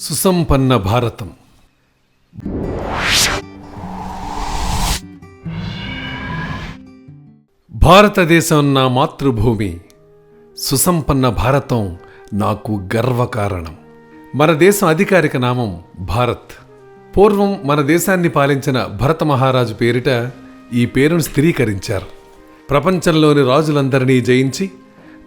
సుసంపన్న భారతం. భారతదేశం నా మాతృభూమి. సుసంపన్న భారతం నాకు గర్వకారణం. మన దేశం అధికారిక నామం భారత్. పూర్వం మన దేశాన్ని పాలించిన భరత మహారాజు పేరిట ఈ పేరును స్థిరీకరించారు. ప్రపంచంలోని రాజులందరినీ జయించి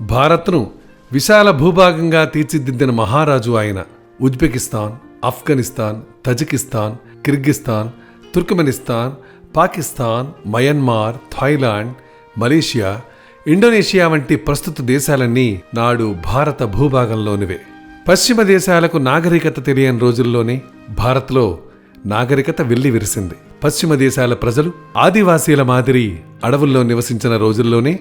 భారత్ను విశాల భూభాగంగా తీర్చిదిద్దిన మహారాజు ఆయన. Uzbekistan Afghanistan Tajikistan Kyrgyzstan Turkmenistan Pakistan Myanmar Thailand Malaysia Indonesia వంటి ప్రస్తుత దేశాలన్నీ నాడు భారత భూభాగంలోనివే. పశ్చిమ దేశాలకు నాగరికత తెలియని రోజుల్లోనే భారత్లో నాగరికత వెల్లి విరిసింది. పశ్చిమ దేశాల ప్రజలు ఆదివాసీల మాదిరి అడవుల్లో నివసించిన రోజుల్లోనే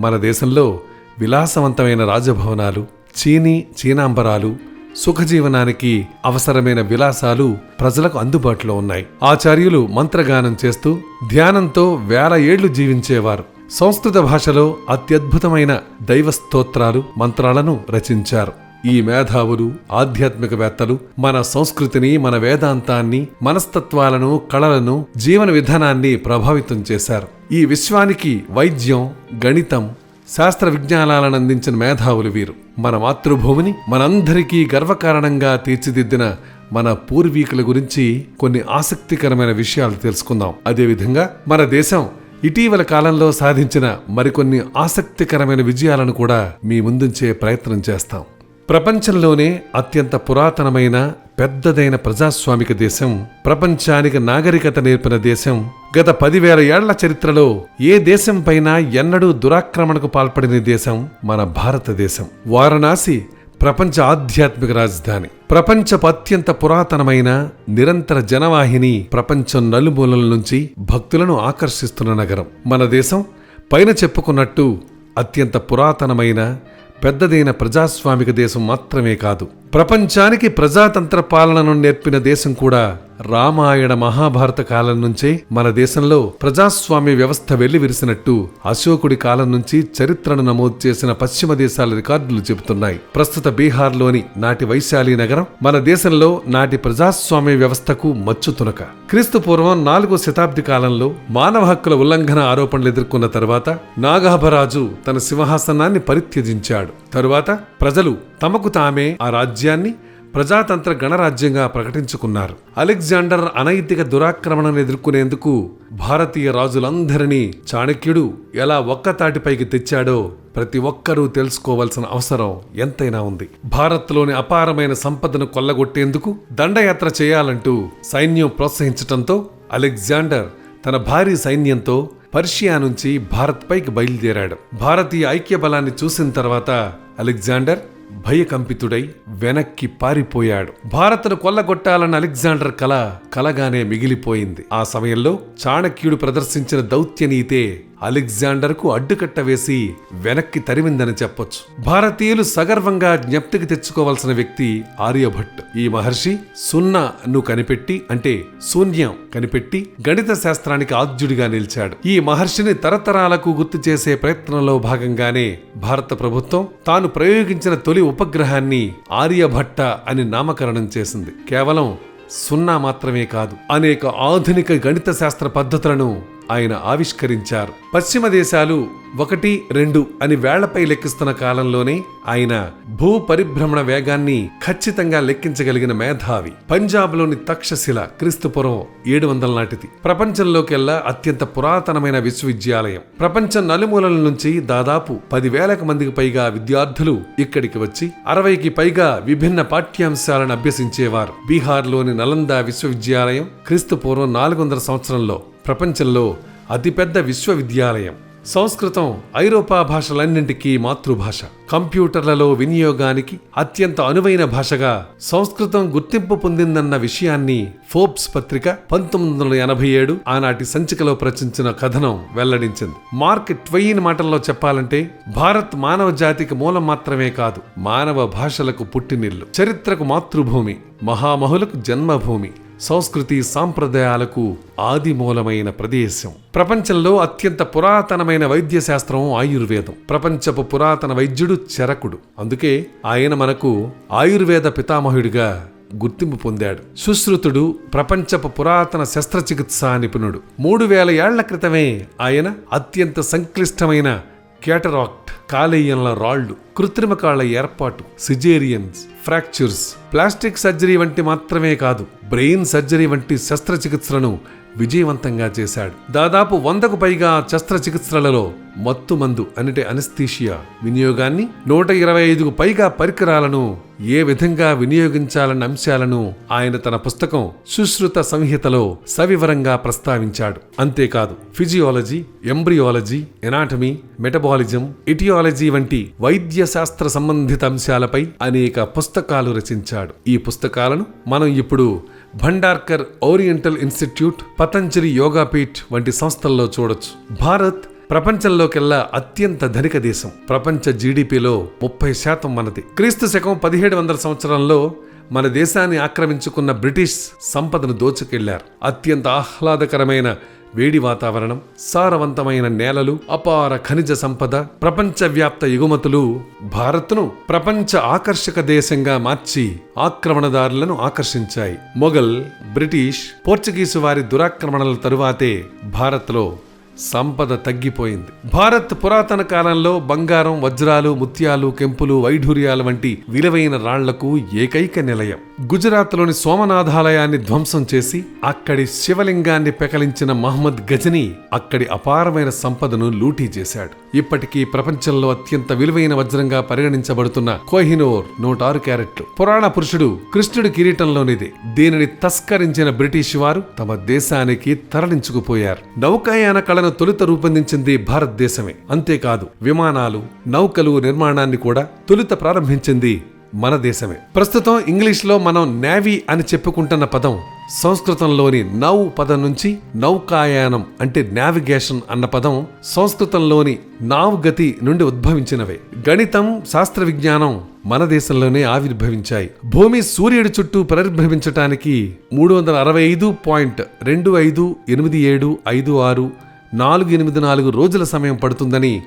మన దేశంలో విలాసవంతమైన రాజభవనాలు చీనీ చీనాంబరాలు సుఖజీవనానికి అవసరమైన విలాసాలు ప్రజలకు అందుబాటులో ఉన్నాయి. ఆచార్యులు మంత్రగానం చేస్తూ ధ్యానంతో వేల ఏళ్ళు జీవించేవారు. సంస్కృత భాషలో అత్యద్భుతమైన దైవ స్తోత్రాలు మంత్రాలను రచించారు. ఈ మేధావులు ఆధ్యాత్మికవేత్తలు మన సంస్కృతిని మన వేదాంతాన్ని మనస్తత్వాలను కళలను జీవన విధానాన్ని ప్రభావితం చేశారు. ఈ విశ్వానికి వైద్యం గణితం శాస్త్ర విజ్ఞానాలను అందించిన మేధావులు వీరు. మన మాతృభూమిని మనందరికీ గర్వకారణంగా తీర్చిదిద్దిన మన పూర్వీకుల గురించి కొన్ని ఆసక్తికరమైన విషయాలు తెలుసుకుందాం. అదేవిధంగా మన దేశం ఇటీవల కాలంలో సాధించిన మరికొన్ని ఆసక్తికరమైన విజయాలను కూడా మీ ముందుంచే ప్రయత్నం చేస్తాం. ప్రపంచంలోనే అత్యంత పురాతనమైన పెద్దదైన ప్రజాస్వామిక దేశం ప్రపంచానికి నాగరికత నేర్పిన దేశం. గత పదివేల ఏళ్ళ చరిత్రలో ఏ దేశం పైన ఎన్నడూ దురాక్రమణకు పాల్పడిన దేశం మన భారతదేశం. వారణాసి ప్రపంచ ఆధ్యాత్మిక రాజధాని. ప్రపంచపు అత్యంత పురాతనమైన నిరంతర జనవాహిని ప్రపంచం నలుమూలల నుంచి భక్తులను ఆకర్షిస్తున్న నగరం. మన దేశం పైన చెప్పుకున్నట్టు అత్యంత పురాతనమైన పెద్దదైన ప్రజాస్వామిక దేశం మాత్రమే కాదు. ప్రపంచానికి ప్రజాతంత్ర పాలనను నేర్పిన దేశం కూడా రామాయణ మహాభారత కాలం నుంచే మన దేశంలో ప్రజాస్వామ్య వ్యవస్థ వెల్లివిరిసినట్టు అశోకుడి కాలం నుంచి చరిత్రను నమోదు చేసిన పశ్చిమ దేశాల రికార్డులు చెబుతున్నాయి. ప్రస్తుత బీహార్లోని నాటి వైశాలి నగరం మన దేశంలో నాటి ప్రజాస్వామ్య వ్యవస్థకు మచ్చుతునక క్రీస్తు పూర్వం నాలుగో శతాబ్ది కాలంలో మానవ హక్కుల ఉల్లంఘన ఆరోపణలు ఎదుర్కొన్న తర్వాత నాగాభరాజు తన సింహాసనాన్ని పరిత్యజించాడు. తరువాత ప్రజలు తమకు తామే ఆ రాజ్యం రాజ్యాన్ని ప్రజాతంత్ర గణరాజ్యంగా ప్రకటించుకున్నారు. అలెగ్జాండర్ అనైతిక దురాక్రమణను ఎదుర్కొనేందుకు భారతీయ రాజులందరినీ చాణక్యుడు ఎలా ఒక్కతాటిపైకి తెచ్చాడో ప్రతి ఒక్కరూ తెలుసుకోవాల్సిన అవసరం ఎంతైనా ఉంది. భారత్లోని అపారమైన సంపదను కొల్లగొట్టేందుకు దండయాత్ర చేయాలంటూ సైన్యం ప్రోత్సహించటంతో అలెగ్జాండర్ తన భారీ సైన్యంతో పర్షియా నుంచి భారత్పైకి బయలుదేరాడు. భారతీయ ఐక్య బలాన్ని చూసిన తర్వాత అలెగ్జాండర్ భయకంపితుడై వెనక్కి పారిపోయాడు. భారత్ను కొల్లగొట్టాలన్న అలెగ్జాండర్ కల కలగానే మిగిలిపోయింది. ఆ సమయంలో చాణక్యుడు ప్రదర్శించిన దౌత్యనీతే అలెగ్జాండర్కు అడ్డుకట్ట వేసి వెనక్కి తరిమిందని చెప్పొచ్చు. భారతీయులు సగర్వంగా జ్ఞప్తికి తెచ్చుకోవాల్సిన వ్యక్తి ఆర్యభట్ ఈ మహర్షి సున్నాను కనిపెట్టి అంటే శూన్యం కనిపెట్టి గణిత శాస్త్రానికి ఆద్యుడిగా నిలిచాడు. ఈ మహర్షిని తరతరాలకు గుర్తు చేసే ప్రయత్నంలో భాగంగానే భారత ప్రభుత్వం తాను ప్రయోగించిన తొలి ఉపగ్రహాన్ని ఆర్యభట్ట అని నామకరణం చేసింది. కేవలం సున్నా మాత్రమే కాదు అనేక ఆధునిక గణిత శాస్త్ర పద్ధతులను ఆయన ఆవిష్కరించారు. పశ్చిమ దేశాలు ఒకటి రెండు అని వేళ్ళపై లెక్కిస్తున్న కాలంలోనే ఆయన భూ పరిభ్రమణ వేగాన్ని ఖచ్చితంగా లెక్కించగలిగిన మేధావి. పంజాబ్లోని తక్షశిల క్రీస్తుపురం ఏడు వందల నాటిది. ప్రపంచంలోకెల్లా అత్యంత పురాతనమైన విశ్వవిద్యాలయం. ప్రపంచం నలుమూలల నుంచి దాదాపు పదివేలకు మందికి పైగా విద్యార్థులు ఇక్కడికి వచ్చి అరవైకి పైగా విభిన్న పాఠ్యాంశాలను అభ్యసించేవారు. బీహార్లోని నలంద విశ్వవిద్యాలయం క్రీస్తు పూర్వం నాలుగు వందల సంవత్సరంలో ప్రపంచంలో అతిపెద్ద విశ్వవిద్యాలయం. సంస్కృతం ఐరోపా భాషలన్నింటికీ మాతృభాష. కంప్యూటర్లలో వినియోగానికి అత్యంత అనువైన భాషగా సంస్కృతం గుర్తింపు పొందిందన్న విషయాన్ని ఫోర్బ్స్ పత్రిక పంతొమ్మిది వందల ఎనభై ఏడు ఆనాటి సంచికలో ప్రచురించిన కథనం వెల్లడించింది. మార్క్ ట్వెయిన్ మాటల్లో చెప్పాలంటే భారత్ మానవ జాతికి మూలం మాత్రమే కాదు మానవ భాషలకు పుట్టినిల్లు చరిత్రకు మాతృభూమి మహామహులకు జన్మభూమి. సంస్కృతి సాంప్రదాయాలకు ఆదిమూలమైన ప్రదేశం. ప్రపంచంలో అత్యంత పురాతనమైన వైద్య శాస్త్రం ఆయుర్వేదం. ప్రపంచపు పురాతన వైద్యుడు చరకుడు. అందుకే ఆయన మనకు ఆయుర్వేద పితామహుడిగా గుర్తింపు పొందాడు. సుశ్రుతుడు ప్రపంచపు పురాతన శస్త్రచికిత్సా నిపుణుడు. మూడు వేల ఏళ్ళ క్రితమే ఆయన అత్యంత సంక్లిష్టమైన కేటరాక్ట్ కాలేయంల రాళ్ళు కృత్రిమ కాళ్ళ ఏర్పాటు సిజేరియన్స్ ఫ్రాక్చర్స్ ప్లాస్టిక్ సర్జరీ వంటి మాత్రమే కాదు బ్రెయిన్ సర్జరీ వంటి శస్త్రచికిత్సలను విజయవంతంగా చేశాడు. దాదాపు వందకు పైగా శస్త్రచికిత్సలలో మత్తు మందు అంటే అనస్థీషియా వినియోగాన్ని నూట ఇరవై ఐదుకు పైగా పరికరాలను ఏ విధంగా వినియోగించాలన్న అంశాలను ఆయన తన పుస్తకం సుశ్రుత సంహితలో సవివరంగా ప్రస్తావించాడు. అంతేకాదు physiology embryology anatomy metabolism aetiology వంటి వైద్య శాస్త్ర సంబంధిత అంశాలపై అనేక పుస్తకాలు రచించాడు. ఈ పుస్తకాలను మనం ఇప్పుడు భండార్కర్ ఓరియంటల్ ఇన్స్టిట్యూట్ పతంజలి యోగాపీఠ్ వంటి సంస్థల్లో చూడొచ్చు. భారత్ ప్రపంచంలోకెల్లా అత్యంత ధనిక దేశం. ప్రపంచ జీడిపిలో ముప్పై శాతం మనది. క్రీస్తు శకం పదిహేడు వందల సంవత్సరంలో మన దేశాన్ని ఆక్రమించుకున్న బ్రిటిష్ సంపదను దోచుకెళ్ళారు. అత్యంత ఆహ్లాదకరమైన వేడి వాతావరణం సారవంతమైన నేలలు అపార ఖనిజ సంపద ప్రపంచవ్యాప్త ఎగుమతులు భారత్ను ప్రపంచ ఆకర్షక దేశంగా మార్చి ఆక్రమణదారులను ఆకర్షించాయి. మొఘల్ బ్రిటిష్ పోర్చుగీసు వారి దురాక్రమణల తరువాతే భారత్లో సంపద తగ్గిపోయింది. భారత్ పురాతన కాలంలో బంగారం వజ్రాలు ముత్యాలు కెంపులు వైఢూర్యాలు వంటి విలువైన రాళ్ళకు ఏకైక నిలయం. గుజరాత్లోని సోమనాథాలయాన్ని ధ్వంసం చేసి అక్కడి శివలింగాన్ని పెకలించిన మహమ్మద్ గజని అక్కడి అపారమైన సంపదను లూటీ చేశాడు. ఇప్పటికీ ప్రపంచంలో అత్యంత విలువైన వజ్రంగా పరిగణించబడుతున్న కోహినోర్ నూట ఆరు క్యారెట్లు. పురాణ పురుషుడు కృష్ణుడి కిరీటంలోనిది. దీనిని తస్కరించిన బ్రిటిష్ వారు తమ దేశానికి తరలించుకుపోయారు. నౌకాయాన కళను తొలుత రూపొందించింది భారతదేశమే. అంతేకాదు విమానాలు నౌకలు నిర్మాణాన్ని కూడా తొలుత ప్రారంభించింది మన దేశమే. ప్రస్తుతం ఇంగ్లీష్లో మనం నేవీ అని చెప్పుకుంటున్న పదం సంస్కృతంలోని నౌ పదం నుంచి నౌకాయానం అంటే నావిగేషన్ అన్న పదం సంస్కృతంలోని నావ్ గతి నుండి ఉద్భవించినవే. గణితం శాస్త్ర విజ్ఞానం మన దేశంలోనే ఆవిర్భవించాయి. భూమి సూర్యుడి చుట్టూ పరిభ్రమించటానికి మూడు వందల అరవై ఐదు పాయింట్ రెండు ఐదు ఎనిమిది ఏడు ఐదు ఆరు నాలుగు ఎనిమిది నాలుగు రోజుల సమయం పడుతుందని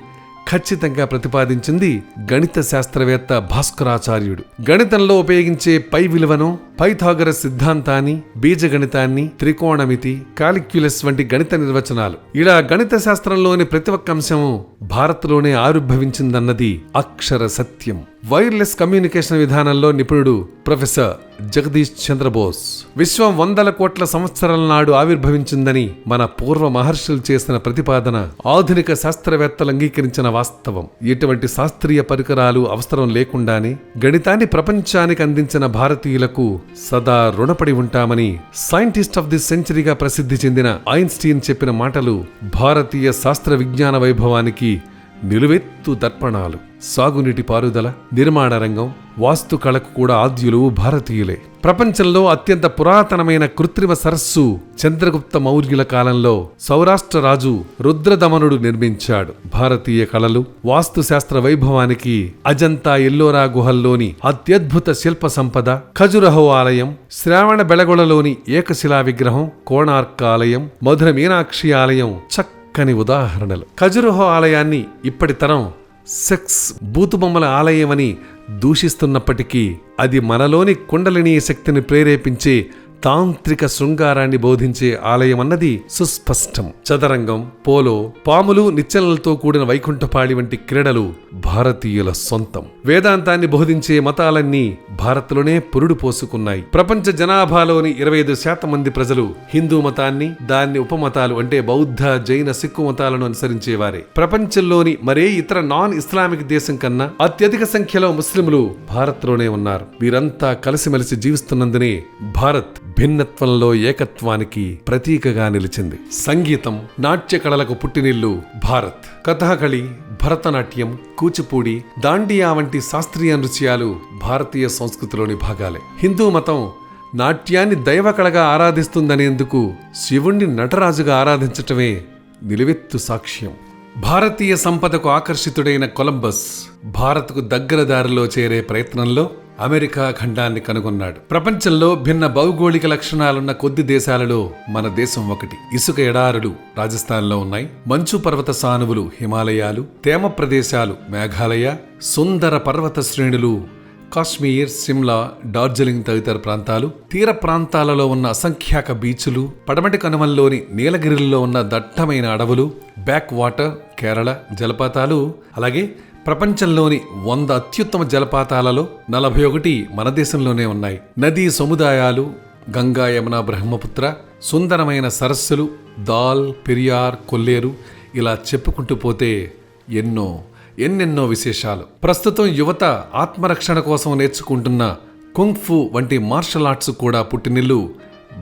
ఖచ్చితంగా ప్రతిపాదించింది గణిత శాస్త్రవేత్త భాస్కరాచార్యుడు. గణితంలో ఉపయోగించే పై విలువను పైథాగర సిద్ధాంతాన్ని బీజగణితాన్ని త్రికోణమితి కాలిక్యులస్ వంటి గణిత నిర్వచనాలు. ఇలా గణిత శాస్త్రంలోని ప్రతి ఒక్క అంశము భారత్లోనే ఆవిర్భవించిందన్నది అక్షర సత్యం. వైర్లెస్ కమ్యూనికేషన్ విధానంలో నిపుణుడు ప్రొఫెసర్ జగదీష్ చంద్రబోస్. విశ్వం వందల కోట్ల సంవత్సరాల నాడు ఆవిర్భవించిందని మన పూర్వ మహర్షులు చేసిన ప్రతిపాదన ఆధునిక శాస్త్రవేత్తలు అంగీకరించిన వాస్తవం. ఎటువంటి శాస్త్రీయ పరికరాలు అవసరం లేకుండానే గణితాన్ని ప్రపంచానికి అందించిన భారతీయులకు సదా రుణపడి ఉంటామని సైంటిస్ట్ ఆఫ్ ది సెంచరీగా ప్రసిద్ధి చెందిన ఐన్స్టీన్ చెప్పిన మాటలు భారతీయ శాస్త్ర విజ్ఞాన వైభవానికి నిలువెత్తు దర్పణాలు. సాగునీటి పారుదల నిర్మాణ రంగం వాస్తు కళకు కూడా ఆద్యులు భారతీయులే. ప్రపంచంలో అత్యంత పురాతనమైన కృత్రిమ సరస్సు చంద్రగుప్త మౌర్యుల కాలంలో సౌరాష్ట్ర రాజు రుద్రదమనుడు నిర్మించాడు. భారతీయ కళలు వాస్తుశాస్త్ర వైభవానికి అజంతా ఎల్లోరా గుహల్లోని అత్యద్భుత శిల్ప సంపద ఖజురహో ఆలయం శ్రావణ బెళగొళలోని ఏకశిలా విగ్రహం కోణార్క ఆలయం మధుర మీనాక్షి ఆలయం చక్కని ఉదాహరణలు. ఖజురహో ఆలయాన్ని ఇప్పటి తరం సెక్స్ బూతుబొమ్మల ఆలయమని దూషిస్తున్నప్పటికీ అది మనలోని కుండలిని శక్తిని ప్రేరేపించే తాంత్రిక శృంగారాన్ని బోధించే ఆలయం అన్నది సుస్పష్టం. చదరంగం పోలో పాములు నిచ్చెనలతో కూడిన వైకుంఠపాళి వంటి క్రీడలు భారతీయుల సొంతం. వేదాంతాన్ని బోధించే మతాలన్నీ భారత్లోనే పురుడు పోసుకున్నాయి. ప్రపంచ జనాభాలోని ఇరవై ఐదు శాతం మంది ప్రజలు హిందూ మతాన్ని దాన్ని ఉపమతాలు అంటే బౌద్ధ జైన సిక్కు మతాలను అనుసరించేవారే. ప్రపంచంలోని మరే ఇతర నాన్ ఇస్లామిక్ దేశం కన్నా అత్యధిక సంఖ్యలో ముస్లింలు భారత్లోనే ఉన్నారు. వీరంతా కలిసిమెలిసి జీవిస్తున్నందునే భారత్ భిన్నత్వంలో ఏకత్వానికి ప్రతీకగా నిలిచింది. సంగీతం నాట్య కళలకు పుట్టినిల్లు భారత్. కథాకళి భరతనాట్యం కూచిపూడి దాండియా వంటి శాస్త్రీయ నృత్యాలు భారతీయ సంస్కృతిలోని భాగాలే. హిందూ మతం నాట్యాన్ని దైవకళగా ఆరాధిస్తుందనేందుకు శివుణ్ణి నటరాజుగా ఆరాధించటమే నిలువెత్తు సాక్ష్యం. భారతీయ సంపదకు ఆకర్షితుడైన కొలంబస్ భారత్కు దగ్గర దారిలో చేరే ప్రయత్నంలో అమెరికా ఖండాన్ని కనుగొన్నాడు. ప్రపంచంలో భిన్న భౌగోళిక లక్షణాలున్న కొద్ది దేశాలలో మన దేశం ఒకటి. ఇసుక ఎడారులు రాజస్థాన్లో ఉన్నాయి. మంచు పర్వత సానువులు హిమాలయాలు తేమ ప్రదేశాలు మేఘాలయ సుందర పర్వత శ్రేణులు కాశ్మీర్ సిమ్లా డార్జిలింగ్ తదితర ప్రాంతాలు తీర ప్రాంతాలలో ఉన్న అసంఖ్యాక బీచ్లు పడమటి కనుమల్లోని నీలగిరిలో ఉన్న దట్టమైన అడవులు బ్యాక్ వాటర్ కేరళ జలపాతాలు అలాగే ప్రపంచంలోని వంద అత్యుత్తమ జలపాతాలలో నలభై ఒకటి మన దేశంలోనే ఉన్నాయి. నదీ సముదాయాలు గంగా యమున బ్రహ్మపుత్ర సుందరమైన సరస్సులు దాల్ పెరియార్ కొల్లేరు ఇలా చెప్పుకుంటూ పోతే ఎన్నో ఎన్నెన్నో విశేషాలు. ప్రస్తుతం యువత ఆత్మరక్షణ కోసం నేర్చుకుంటున్న కుంగ్ఫు వంటి మార్షల్ ఆర్ట్స్ కూడా పుట్టినిల్లు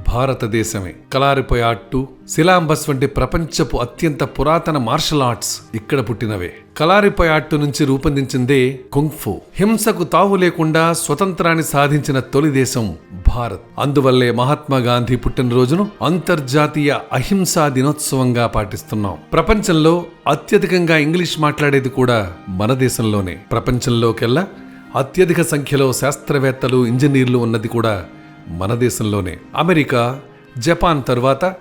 భారతదేశమే. కలారిపయాట్టు శిలాంబస్ వంటి ప్రపంచపు అత్యంత పురాతన మార్షల్ ఆర్ట్స్ ఇక్కడ పుట్టినవే. కలారిపయాట్టు నుంచి రూపొందించిందే కుంగ్ఫు. హింసకు తావు లేకుండా స్వతంత్రాన్ని సాధించిన తొలి దేశం భారత్. అందువల్లే మహాత్మా గాంధీ పుట్టినరోజును అంతర్జాతీయ అహింసా దినోత్సవంగా పాటిస్తున్నాం. ప్రపంచంలో అత్యధికంగా ఇంగ్లీష్ మాట్లాడేది కూడా మన దేశంలోనే. ప్రపంచంలోకెల్లా అత్యధిక సంఖ్యలో శాస్త్రవేత్తలు ఇంజనీర్లు ఉన్నది కూడా మన దేశంలోనే. అమెరికా జపాన్ తర్వాత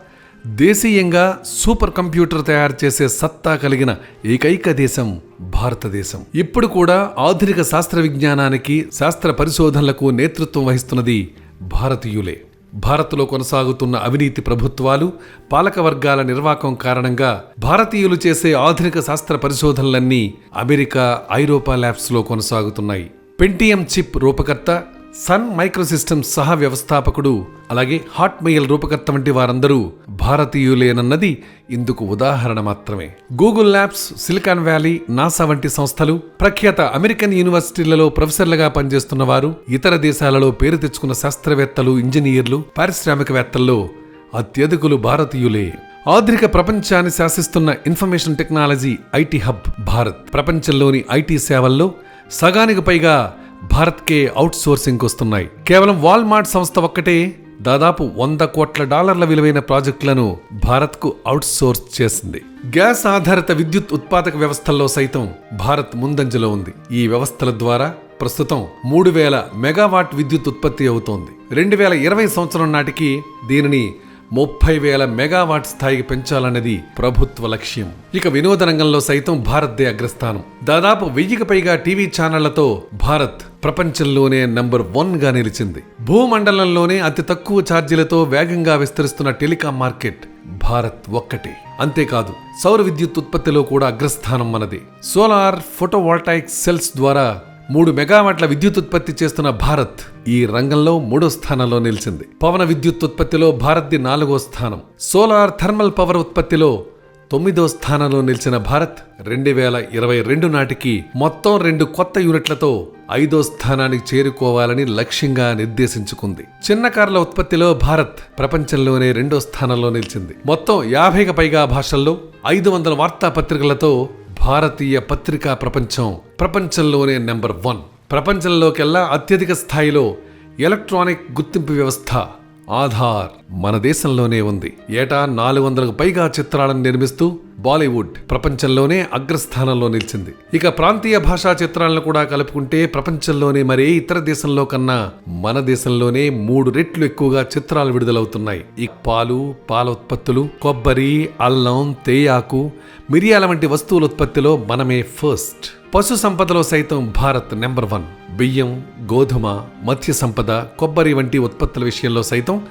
దేశీయంగా సూపర్ కంప్యూటర్ తయారు చేసే సత్తా కలిగిన ఏకైక దేశం భారతదేశం. ఇప్పుడు కూడా ఆధునిక శాస్త్ర విజ్ఞానానికి శాస్త్ర పరిశోధనలకు నేతృత్వం వహిస్తున్నది భారతీయులే. భారత్లో కొనసాగుతున్న అవినీతి ప్రభుత్వాలు పాలక వర్గాల నిర్వాకం కారణంగా భారతీయులు చేసే ఆధునిక శాస్త్ర పరిశోధనలన్నీ అమెరికా ఐరోపా ల్యాబ్స్లో కొనసాగుతున్నాయి. పెంటియం చిప్ రూపకర్త సన్ మైక్రోసిస్టమ్స్ సహ వ్యవస్థాపకుడు అలాగే హాట్ మెయిల్ రూపకర్త వంటి వారందరూ భారతీయులేనన్నది ఇందుకు ఉదాహరణ మాత్రమే. Google Labs Silicon Valley NASA వంటి సంస్థలు ప్రఖ్యాత అమెరికన్ యూనివర్సిటీలలో ప్రొఫెసర్లుగా పనిచేస్తున్న వారు ఇతర దేశాలలో పేరు తెచ్చుకున్న శాస్త్రవేత్తలు ఇంజనీర్లు పారిశ్రామికవేత్తల్లో అత్యధికులు భారతీయులే. ఆధునిక ప్రపంచాన్ని శాసిస్తున్న information technology IT hub Bharat. ప్రపంచంలోని ఐటీ సేవల్లో సగానికి పైగా భారత్కే అవుట్సోర్సింగ్ వస్తున్నాయి. కేవలం వాల్మార్ట్ సంస్థ ఒక్కటే దాదాపు వంద కోట్ల డాలర్ల విలువైన ప్రాజెక్టులను భారత్కు అవుట్సోర్స్ చేసింది. గ్యాస్ ఆధారిత విద్యుత్ ఉత్పాదక వ్యవస్థల్లో సైతం భారత్ ముందంజలో ఉంది. ఈ వ్యవస్థల ద్వారా ప్రస్తుతం మూడు వేల మెగావాట్ విద్యుత్ ఉత్పత్తి అవుతోంది. రెండు వేల ఇరవై సంవత్సరం నాటికి దీనిని ముప్పై వేల మెగావాట్ స్థాయికి పెంచాలన్నది ప్రభుత్వ లక్ష్యం. ఇక వినోద రంగంలో సైతం భారత్దే అగ్రస్థానం. దాదాపు వెయ్యికి పైగా టీవీ ఛానళ్ళతో భారత్ ప్రపంచంలోనే నంబర్ వన్గా నిలిచింది. భూమండలంలోనే అతి తక్కువ ఛార్జీలతో వేగంగా విస్తరిస్తున్న టెలికాం మార్కెట్ భారత్ ఒక్కటే. అంతేకాదు సౌర విద్యుత్ ఉత్పత్తిలో కూడా అగ్రస్థానం మనది. సోలార్ ఫోటోవాల్టాయిక్ సెల్స్ ద్వారా మూడు మెగావాట్ల విద్యుత్ ఉత్పత్తి చేస్తున్న భారత్ ఈ రంగంలో మూడో స్థానంలో నిలిచింది. పవన విద్యుత్ ఉత్పత్తిలో భారత్ది నాలుగో స్థానం. సోలార్ థర్మల్ పవర్ ఉత్పత్తిలో తొమ్మిదో స్థానంలో నిలిచిన భారత్ రెండు వేల ఇరవై రెండు నాటికి మొత్తం రెండు కొత్త యూనిట్లతో ఐదో స్థానానికి చేరుకోవాలని లక్ష్యంగా నిర్దేశించుకుంది. చిన్న కార్ల ఉత్పత్తిలో భారత్ ప్రపంచంలోనే రెండో స్థానంలో నిలిచింది. మొత్తం యాభైకి పైగా భాషల్లో ఐదు వందల వార్తాపత్రికలతో భారతీయ పత్రికా ప్రపంచం ప్రపంచంలోనే నెంబర్ వన్. ప్రపంచంలోకెల్లా అత్యధిక స్థాయిలో ఎలక్ట్రానిక్ గుర్తింపు వ్యవస్థ ఆధార్ మన దేశంలోనే ఉంది. ఏటా నాలుగు వందలకు పైగా చిత్రాలను నిర్మిస్తూ బాలీవుడ్ ప్రపంచంలోనే అగ్రస్థానంలో నిలిచింది. ఇక ప్రాంతీయ భాషా చిత్రాలను కూడా కలుపుకుంటే ప్రపంచంలోనే మరే ఇతర దేశంలో కన్నా మన దేశంలోనే మూడు రెట్లు ఎక్కువగా చిత్రాలు విడుదలవుతున్నాయి. ఈ పాలు పాల ఉత్పత్తులు కొబ్బరి అల్లం తేయాకు మిరియాల వంటి వస్తువుల ఉత్పత్తిలో మనమే ఫస్ట్. పశు సంపదలో సైతం భారత్ నెంబర్ వన్. బియ్యం గోధుమ మత్స్య సంపద కొబ్బరి వంటి ఉత్పత్తుల విషయంలో సైతం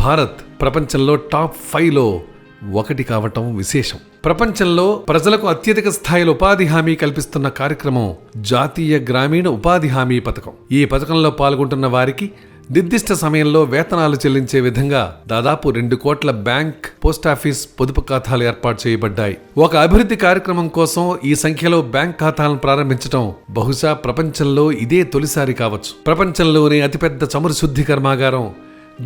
భారత్ ప్రపంచంలో టాప్ ఫైవ్లో ఒకటి కావటం విశేషం. ప్రపంచంలో ప్రజలకు అత్యధిక స్థాయిలో ఉపాధి హామీ కల్పిస్తున్న కార్యక్రమం జాతీయ గ్రామీణ ఉపాధి హామీ పథకం. ఈ పథకంలో పాల్గొంటున్న వారికి నిర్దిష్ట సమయంలో వేతనాలు చెల్లించే విధంగా దాదాపు రెండు కోట్ల బ్యాంక్ పోస్టాఫీస్ పొదుపు ఖాతాలు ఏర్పాటు చేయబడ్డాయి. ఒక అభివృద్ధి కార్యక్రమం కోసం ఈ సంఖ్యలో బ్యాంక్ ఖాతాలను ప్రారంభించడం బహుశా ప్రపంచంలో ఇదే తొలిసారి కావచ్చు. ప్రపంచంలోనే అతిపెద్ద చమురు శుద్ధి కర్మాగారం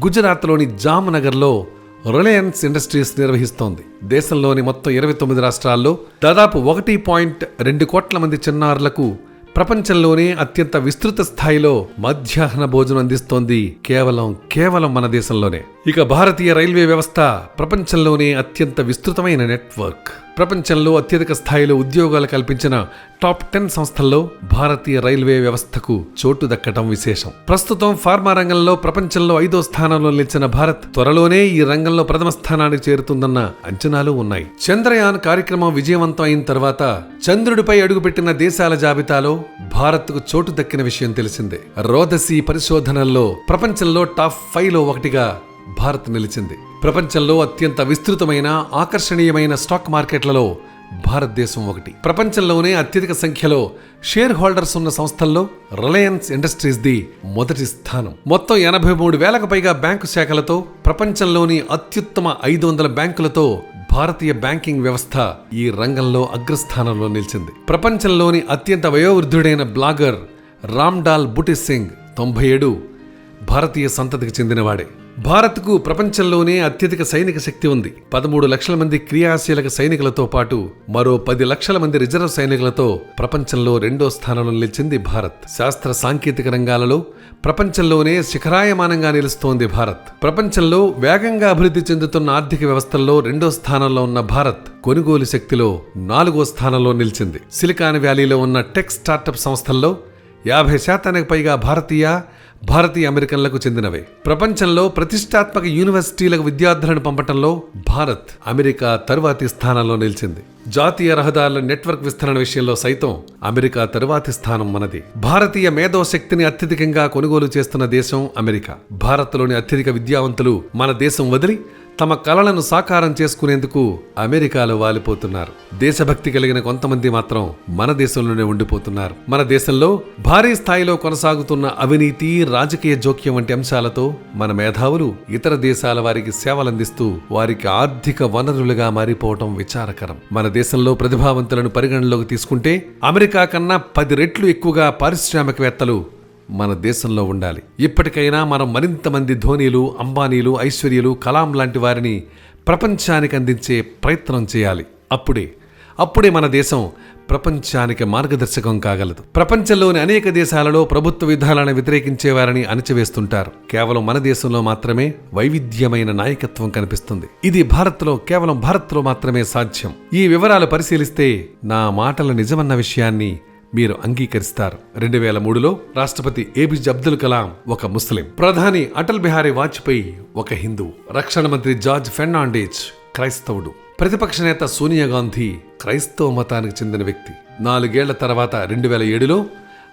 గుజరాత్లోని జామ్నగర్లో రిలయన్స్ ఇండస్ట్రీస్ నిర్వహిస్తోంది. దేశంలోని మొత్తం ఇరవై తొమ్మిది రాష్ట్రాల్లో దాదాపు ఒకటి పాయింట్ రెండు కోట్ల మంది చిన్నారులకు ప్రపంచంలోనే అత్యంత విస్తృత స్థాయిలో మధ్యాహ్న భోజనం అందిస్తోంది కేవలం కేవలం మన దేశంలోనే. ఇక భారతీయ రైల్వే వ్యవస్థ ప్రపంచంలోనే అత్యంత విస్తృతమైన నెట్వర్క్. ప్రపంచంలో అత్యధిక స్థాయిలో ఉద్యోగాలు కల్పించిన టాప్ టెన్ సంస్థల్లో భారతీయ రైల్వే వ్యవస్థకు చోటు దక్కటం విశేషం. ప్రస్తుతం ఫార్మా రంగంలో ప్రపంచంలో ఐదో స్థానంలో నిలిచిన భారత్ త్వరలోనే ఈ రంగంలో ప్రథమ స్థానానికి చేరుతుందన్న అంచనాలు ఉన్నాయి. చంద్రయాన్ కార్యక్రమం విజయవంతం అయిన తర్వాత చంద్రుడిపై అడుగుపెట్టిన దేశాల జాబితాలో భారత్కు చోటు దక్కిన విషయం తెలిసిందే. రోదసి పరిశోధనల్లో ప్రపంచంలో టాప్ ఫైవ్లో ఒకటిగా భారత్ నిలిచింది. ప్రపంచంలో అత్యంత విస్తృతమైన ఆకర్షణీయమైన స్టాక్ మార్కెట్లలో భారతదేశం ఒకటి. ప్రపంచంలోనే అత్యధిక సంఖ్యలో షేర్ హోల్డర్స్ ఉన్న సంస్థల్లో రిలయన్స్ ఇండస్ట్రీస్ ది మొదటి స్థానం. మొత్తం ఎనభై మూడు వేలకు పైగా బ్యాంకు శాఖలతో ప్రపంచంలోని అత్యుత్తమ ఐదు వందల బ్యాంకులతో భారతీయ బ్యాంకింగ్ వ్యవస్థ ఈ రంగంలో అగ్రస్థానంలో నిలిచింది. ప్రపంచంలోని అత్యంత వయోవృద్ధుడైన బ్లాగర్ రామ్డాల్ బుటి సింగ్ తొంభై ఏడు భారతీయ సంతతికి చెందినవాడే. భారత్కు ప్రపంచంలోనే అత్యధిక సైనిక శక్తి ఉంది. పదమూడు లక్షల మంది క్రియాశీలక సైనికులతో పాటు మరో పది లక్షల మంది రిజర్వ్ సైనికులతో ప్రపంచంలో రెండో స్థానంలో నిలిచింది భారత్. శాస్త్ర సాంకేతిక రంగాలలో ప్రపంచంలోనే శిఖరాయమానంగా నిలుస్తోంది భారత్. ప్రపంచంలో వేగంగా అభివృద్ధి చెందుతున్న ఆర్థిక వ్యవస్థల్లో రెండో స్థానంలో ఉన్న భారత్ కొనుగోలు శక్తిలో నాలుగో స్థానంలో నిలిచింది. సిలికాన్ వ్యాలీలో ఉన్న టెక్ స్టార్టప్ సంస్థల్లో యాభై శాతానికి పైగా భారతీయ భారతీయ అమెరికన్లకు చెందినవే. ప్రపంచంలో ప్రతిష్టాత్మక యూనివర్సిటీలకు విద్యార్థులను పంపటంలో భారత్ అమెరికా తరువాతి స్థానంలో నిలిచింది. జాతీయ రహదారుల నెట్వర్క్ విస్తరణ విషయంలో సైతం అమెరికా తరువాతి స్థానం మనది. భారతీయ మేధో శక్తిని అత్యధికంగా కొనుగోలు చేస్తున్న దేశం అమెరికా. భారత్లోని అత్యధిక విద్యావంతులు మన దేశం వదిలి తమ కలలను సాకారం చేసుకునేందుకు అమెరికాలో వాలిపోతున్నారు. దేశభక్తి కలిగిన కొంతమంది మాత్రం మన దేశంలోనే ఉండిపోతున్నారు. మన దేశంలో భారీ స్థాయిలో కొనసాగుతున్న అవినీతి రాజకీయ జోక్యం వంటి అంశాలతో మన మేధావులు ఇతర దేశాల వారికి సేవలందిస్తూ వారికి ఆర్థిక వనరులుగా మారిపోవటం విచారకరం. మన దేశంలో ప్రతిభావంతులను పరిగణనలోకి తీసుకుంటే అమెరికా కన్నా పది రెట్లు ఎక్కువగా పారిశ్రామికవేత్తలు మన దేశంలో ఉండాలి. ఇప్పటికైనా మనం మరింత మంది ధోనీలు అంబానీలు ఐశ్వర్యులు కలాం లాంటి వారిని ప్రపంచానికి అందించే ప్రయత్నం చేయాలి. అప్పుడే అప్పుడే మన దేశం ప్రపంచానికి మార్గదర్శకం కాగలదు. ప్రపంచంలోని అనేక దేశాలలో ప్రభుత్వ విధానాలను వ్యతిరేకించేవారని అణచివేస్తుంటారు. కేవలం మన దేశంలో మాత్రమే వైవిధ్యమైన నాయకత్వం కనిపిస్తుంది. ఇది భారత్లో కేవలం భారత్లో మాత్రమే సాధ్యం. ఈ వివరాలు పరిశీలిస్తే నా మాటల నిజమన్న విషయాన్ని మీరు అంగీకరిస్తారు. రెండు వేల మూడులో రాష్ట్రపతి ఏపీజే అబ్దుల్ కలాం ఒక ముస్లిం. ప్రధాని అటల్ బిహారీ వాజ్పేయి ఒక హిందూ. రక్షణ మంత్రి జార్జ్ ఫెర్నాండేజ్ క్రైస్తవుడు. ప్రతిపక్ష నేత సోనియా గాంధీ క్రైస్తవ మతానికి చెందిన వ్యక్తి. నాలుగేళ్ళ తర్వాత రెండు వేల ఏడులో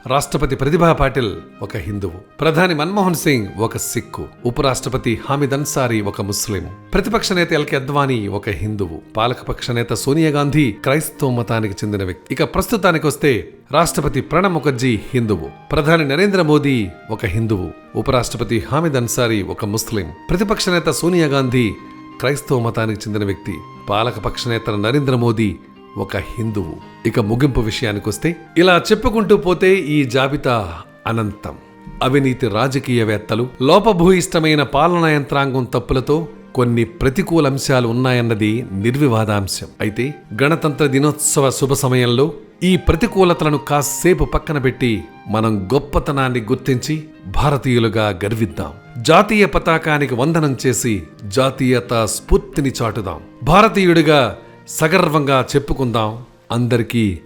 రాష్ట్రపతి ప్రతిభా పాటిల్ ఒక హిందువు. ప్రధాని మన్మోహన్ సింగ్ ఒక సిక్కు. ఉపరాష్ట్రపతి హామిద్ అన్సారీ ఒక ముస్లిం. ప్రతిపక్ష నేత ఎల్కే అద్వానీ ఒక హిందువు. పాలకపక్ష నేత సోనియా గాంధీ క్రైస్తవ మతానికి చెందిన వ్యక్తి. ఇక ప్రస్తుతానికి వస్తే రాష్ట్రపతి ప్రణబ్ ముఖర్జీ హిందువు. ప్రధాని నరేంద్ర మోదీ ఒక హిందువు. ఉపరాష్ట్రపతి హామిద్ అన్సారీ ఒక ముస్లిం. ప్రతిపక్ష నేత సోనియా గాంధీ క్రైస్తవ మతానికి చెందిన వ్యక్తి. పాలకపక్ష నేత నరేంద్ర మోదీ ఒక హిందువు. ఇక ముగింపు విషయానికి వస్తే ఇలా చెప్పుకుంటూ పోతే ఈ జాబితా అనంతం. అవినీతి రాజకీయవేత్తలు లోపభూయిష్టమైన పాలనా యంత్రాంగం తప్పులతో కొన్ని ప్రతికూల అంశాలు ఉన్నాయన్నది నిర్వివాదాంశం. అయితే గణతంత్ర దినోత్సవ శుభ సమయంలో ఈ ప్రతికూలతలను కాసేపు పక్కన పెట్టి మనం గొప్పతనాన్ని గుర్తించి భారతీయులుగా గర్విద్దాం. జాతీయ పతాకానికి వందనం చేసి జాతీయత స్ఫూర్తిని చాటుదాం. భారతీయుడిగా సగర్వంగా చెప్పుకుందాం అందరికీ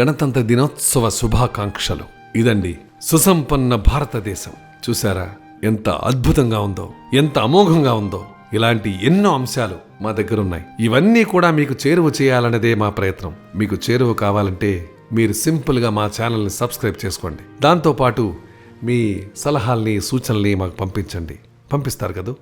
గణతంత్ర దినోత్సవ శుభాకాంక్షలు. ఇదండి సుసంపన్న భారతదేశం. చూసారా ఎంత అద్భుతంగా ఉందో ఎంత అమోఘంగా ఉందో. ఇలాంటి ఎన్నో అంశాలు మా దగ్గర ఉన్నాయి ఇవన్నీ కూడా మీకు చేరువ చేయాలన్నదే మా ప్రయత్నం. మీకు చేరువ కావాలంటే మీరు సింపుల్గా మా ఛానల్ని సబ్స్క్రైబ్ చేసుకోండి. దాంతోపాటు మీ సలహాల్ని సూచనల్ని మాకు పంపించండి. పంపిస్తారు కదా?